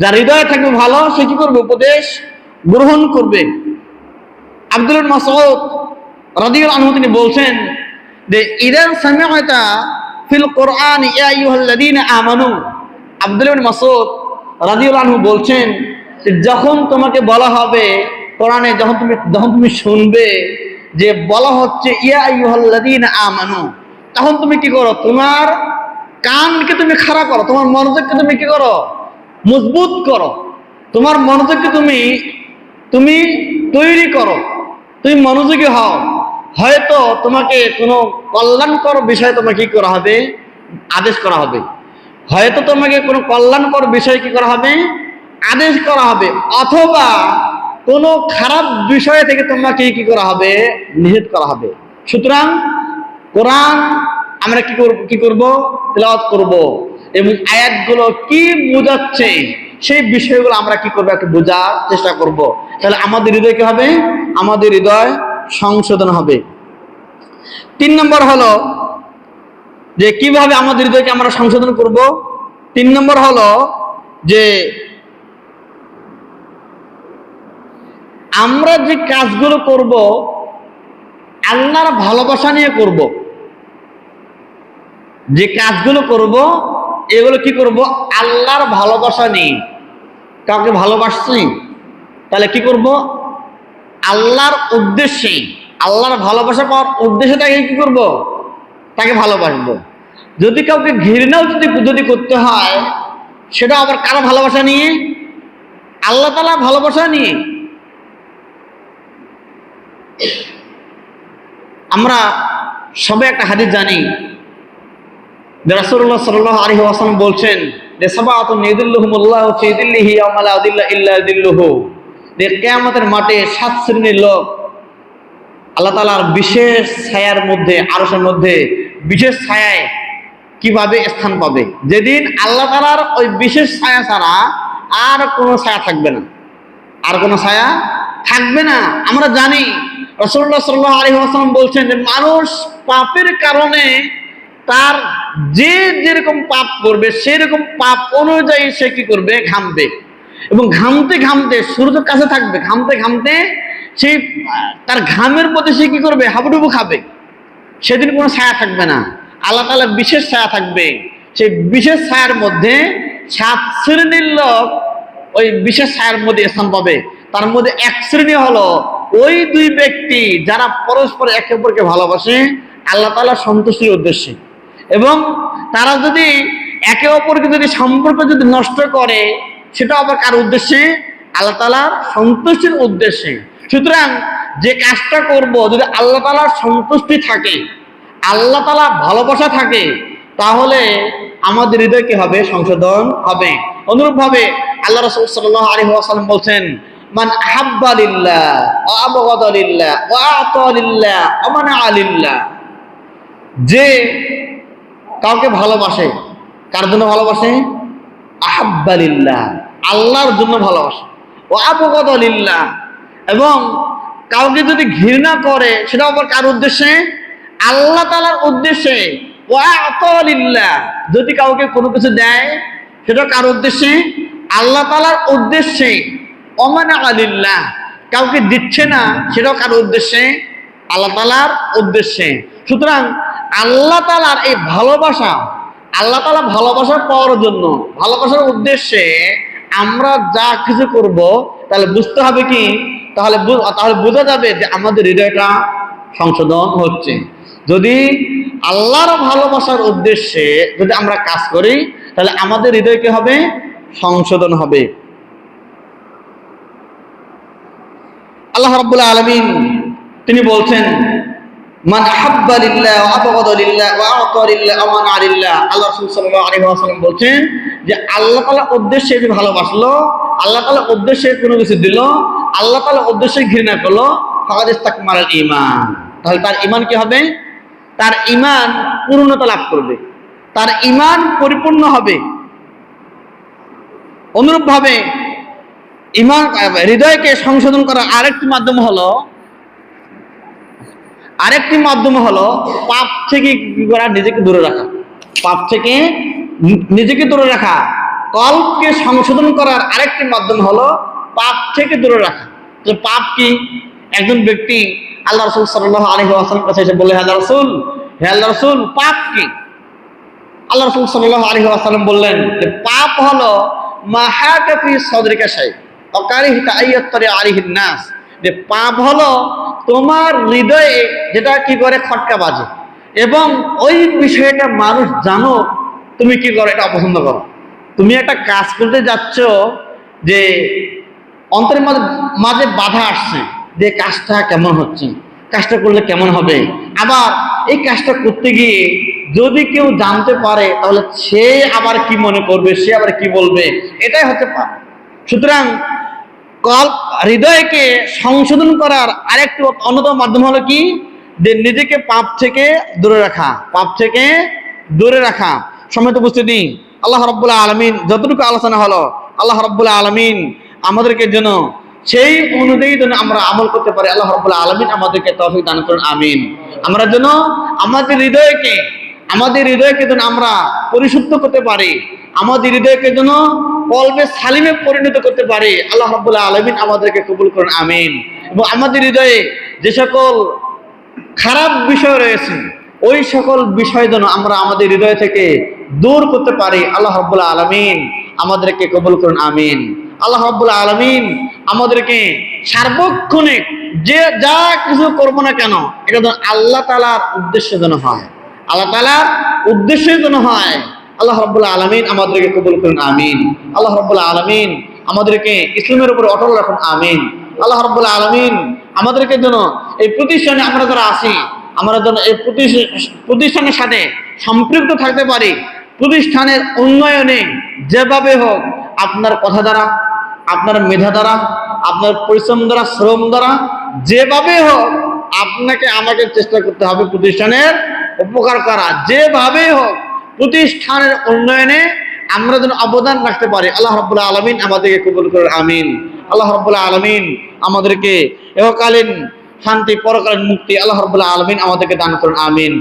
যার হৃদয় থাকবে ভালো, সে কি করবে? উপদেশ গ্রহণ করবে। আব্দুল মাসউদ রাদিয়াল্লাহু আনহু তিনি বলছেন যে, ইদান সামিআতা ফিল কোরআন ইয়া আইয়ুহাল্লাযীনা আমানু। আব্দুল মাসউদ রাদিয়াল্লাহু আনহু বলছেন যখন তোমাকে বলা হবে কোরআনে, যখন তুমি যখন তুমি শুনবে যে বলা হচ্ছে ইয়া আইয়ুহাল্লাযীনা আমানু, তখন তুমি কি করো? তোমার কানকে তুমি খাড়া করো, তোমার মনোযোগকে তুমি কি করো? মজবুত করো। তোমার মনোযোগকে তুমি তুমি তৈরি করো। তুমি মনোযোগী হও। হয়তো তোমাকে কোনো কল্যাণকর বিষয় তোমাকে কি করা হবে? আদেশ করা হবে। হয়তো তোমাকে কোনো কল্যাণকর বিষয় কি করা হবে? আদেশ করা হবে। অথবা কোনো খারাপ বিষয় থেকে তোমাকে কি করা হবে? নিষেধ করা হবে। সুতরাং কোরআন আমরা কি করব কি করব? তেলাওয়াত করব। এবং আয়াতগুলো কি বোঝাচ্ছে? সেই বিষয়গুলো আমরা কি করব একটু বোঝার চেষ্টা করব। তাহলে আমাদের হৃদয় কি হবে? আমাদের হৃদয় সংশোধন হবে। তিন নম্বর হলো যে কীভাবে আমাদের হৃদয়কে আমরা সংশোধন করব? তিন নম্বর হলো যে আমরা যে কাজগুলো করব, আল্লাহর ভালোবাসা নিয়ে করব। যে কাজগুলো করব এগুলো কি করব? আল্লাহর ভালোবাসা নিয়ে কাউকে ভালোবাসছি? তাহলে কি করব? আল্লাহর উদ্দেশ্যে, আল্লাহর ভালোবাসা পাওয়ার উদ্দেশ্যে তাকে কি করব? তাকে ভালোবাসবো। যদি কাউকে ঘৃণাও যদি যদি করতে হয়, সেটা আবার কারও ভালোবাসা নিয়ে? আল্লাহ তালা ভালোবাসা নিয়ে? আমরা সবে একটা হাদিস জানি রাসূলুল্লাহ সাল্লাল্লাহু আলাইহি ওয়াসাল্লাম বলছেন, যে সাবাতু নিদুল্লুহুমুল্লাহু ফি দিল্লিহি ইয়াওমা লা দিল্লা ইল্লা দিল্লুহু। যে কিয়ামতের মাঠে সাত শ্রেণির লোক আল্লাহ তাআলার বিশেষ ছায়ার মধ্যে, আরশের মধ্যে বিশেষ ছায়ায় কীভাবে স্থান পাবে? যেদিন আল্লাহ তাআলার ওই বিশেষ ছায়া ছাড়া আর কোনো ছায়া থাকবে না। আর কোনো ছায়া থাকবে না। আমরা জানি রসুল্লাহ সাল্লাহ আলী আসলাম বলছেন যে মানুষ পাপের কারণে তার যে যেরকম পাপ করবে সেরকম পাপ অনুযায়ী সে কি করবে? ঘামবে। এবং ঘামতে ঘামতে সূর্যের কাছে থাকবে ঘামতে ঘামতে আহ, তার ঘামের মধ্যে সে কি করবে? হাবুডুবু খাবে। সেদিন কোনো ছায়া থাকবে না। আল্লাহ তালা বিশেষ ছায়া থাকবে। সেই বিশেষ ছায়ার মধ্যে সাত শ্রেণির লোক ওই বিশেষ ছায়ার মধ্যে স্থান পাবে। তার মধ্যে এক শ্রেণি হলো ওই দুই ব্যক্তি যারা পরস্পর একে অপরকে ভালোবাসে আল্লাহ তালা সন্তুষ্টির উদ্দেশ্যে। এবং তারা যদি একে অপরকে যদি সম্পর্ক যদি নষ্ট করে, সেটা আবার কার উদ্দেশ্যে? আল্লাহ তালার সন্তুষ্টির উদ্দেশ্যে। সুতরাং যে কাজটা করব, যদি আল্লাহ তালার সন্তুষ্টি থাকে, আল্লাহ তালা ভালোবাসা থাকে, তাহলে আমাদের হৃদয় কি হবে? সংশোধন হবে। অনুরূপভাবে আল্লাহ রসুল সাল্লাহ আলী ওয়াসাল্লাম বলছেন, মান আহাব্বা লিল্লাহ, ওয়া আবগাদা লিল্লাহ, ওয়া আতা লিল্লাহ, ওয়া মানা আলিল্লাহ যে কাউকে ভালোবাসে? কার জন্য ভালোবাসে? আহাব্বা লিল্লাহ আল্লাহর জন্য ভালোবাসে। ও আবগত লিল্লাহ এবং কাউকে যদি ঘৃণা করে সেটা আবার কার উদ্দেশ্যে? আল্লাহ তালার উদ্দেশ্যে। যদি কাউকে কোনো কিছু দেয় সেটা কার উদ্দেশ্যে? আল্লাহ তালার উদ্দেশ্যে। অমানা আলিল্লাহ। কাউকে দিচ্ছে না সেটাও কার উদ্দেশ্যে? আল্লাহ তালার উদ্দেশ্যে। সুতরাং আল্লাহ তালার এই ভালোবাসা, আল্লাহ তালা ভালোবাসা পাওয়ার জন্য, ভালোবাসার উদ্দেশ্যে আমরা যা কিছু করব, তাহলে বুঝতে হবে কি? তাহলে তাহলে বোঝা যাবে যে আমাদের হৃদয়টা সংশোধন হচ্ছে। যদি আল্লাহর ভালোবাসার উদ্দেশ্যে যদি আমরা কাজ করি, তাহলে আমাদের হৃদয় কি হবে? সংশোধন হবে। আল্লাহ রাব্বুল আলমিন তিনি বলছেন মান আহাব্বা লিল্লাহ আবগাদা লিল্লাহ ওয়া আতা লিল্লাহ ওয়া মানা লিল্লাহ। আল্লাহ রাসূল সাল্লাল্লাহু আলাইহি ওয়াসাল্লাম বলছেন যে আল্লাহ তাআলা উদ্দেশ্যে যে ভালোবাসলো, আল্লাহ তাআলা উদ্দেশ্যে কোনো কিছু দিল, আল্লাহ তাআলা উদ্দেশ্যে ঘৃণা করল, ফাকাদ ইস্তাকমালাল ঈমান। তাহলে তার ঈমান কি হবে? তার ঈমান পূর্ণতা লাভ করবে। তার ঈমান পরিপূর্ণ হবে। অনুরূপভাবে ইমান হৃদয়কে সংশোধন করার আরেকটি মাধ্যম হলো আরেকটি মাধ্যম হলো পাপ থেকে কি করা নিজেকে দূরে রাখা। পাপ থেকে নিজেকে দূরে রাখা। কল্পকে সংশোধন করার আরেকটি মাধ্যম হলো পাপ থেকে দূরে রাখা। তো পাপ কি? একজন ব্যক্তি আল্লাহ রসুল সাল্লাহ আলহি আসালাম কাছে এসে বলে হ্যাঁ রসুল, হে আল্লাহ রসুল, পাপ কি? আল্লাহ রসুল সাল্লাহ আলহি আসালাম বললেন যে, পাপ হলো মাহাকাফি সদরিকা সাহেব অকারিহিতা আইয়ত্তরে আলিহিন নাস। যে পাপ হলো তোমার হৃদয়ে যেটা কি করে? খটকা বাজে। এবং ওই বিষয়টা মানুষ জানো, তুমি কি করো? এটা অপছন্দ করো। তুমি একটা কাজ করতে যাচ্ছ যে অন্তরের মাঝে মাঝে বাধা আসছে যে কাজটা কেমন হচ্ছে, কাজটা করলে কেমন হবে? আবার এই কাজটা করতে গিয়ে যদি কেউ জানতে পারে, তাহলে সে আবার কি মনে করবে, সে আবার কি বলবে? এটাই হতে পারে সুতরাং কল হৃদয়কে সংশোধন করার আরেকটি অন্যতম মাধ্যম হলো কি? যে নিজেকে পাপ থেকে দূরে রাখা, পাপ থেকে দূরে রাখা। সময় তো বুঝতে দিই আল্লাহ রব্বুল্লাহ আলমিন যতটুকু আলোচনা হলো, আল্লাহ রব্বুল্লাহ আলমিন আমাদেরকে যেন সেই অনুযায়ী যেন আমরা আমল করতে পারি, আল্লাহ রব্বুল্লাহ আলমিন আমাদেরকে তৌফিক দান করুন, আমিন। আমরা যেন আমাদের হৃদয়কে আমাদের হৃদয়কে যেন আমরা পরিশুদ্ধ করতে পারি, আমাদের হৃদয়কে যেন কলবে সালিমে পরিণত করতে পারি, আল্লাহ রব্বুল্লাহ আলমিন আমাদেরকে কবুল করুন, আমিন। এবং আমাদের হৃদয়ে যে সকল খারাপ বিষয় রয়েছে, ওই সকল বিষয় যেন আমরা আমাদের হৃদয় থেকে দূর করতে পারি, আল্লাহ রব্বুল্লাহ আলমিন আমাদেরকে কবুল করুন, আমিন। আল্লাহ রব্বুল্লাহ আলমিন আমাদেরকে সার্বক্ষণিক যে যা কিছু করব না কেন, এটা যেন আল্লাহ তালার উদ্দেশ্য যেন হয়। আল্লাহ তালার উদ্দেশ্য যেন হয়, আল্লাহ রব্বুল্লাহ আলমিন আমাদেরকে কবুল করুন, আমিন। আল্লাহ রব্বুল্লাহ আলমিন আমাদেরকে ইসলামের উপর অটল রাখুন, আমিন। আল্লাহ রব্বুল্লাহ আলমিন আমাদেরকে যেন এই প্রতিষ্ঠানে আমরা যারা আছি, আমরা যেন এই প্রতিষ্ঠা- প্রতিষ্ঠানের সাথে সম্পৃক্ত থাকতে পারি, প্রতিষ্ঠানের উন্নয়নে যেভাবে হোক আপনার কথা দ্বারা, আপনার মেধা দ্বারা, আপনার পরিশ্রম দ্বারা, শ্রম দ্বারা, যেভাবে হোক আপনাকে আমাকে চেষ্টা করতে হবে প্রতিষ্ঠানের উপকার করা। যেভাবে হোক, প্রতিষ্ঠানের উন্নয়নে আমরা যেন অবদান রাখতে পারি। আল্লাহ রবুল্লাহ আলমিন আমাদেরকে কবুল করেন, আমিন। আল্লাহ রবুল্লাহ আলমিন আমাদেরকে এহকালীন শান্তি, পরকালীন মুক্তি আল্লাহ রবুল্লাহ আলমিন আমাদেরকে দান করুন, আমিন।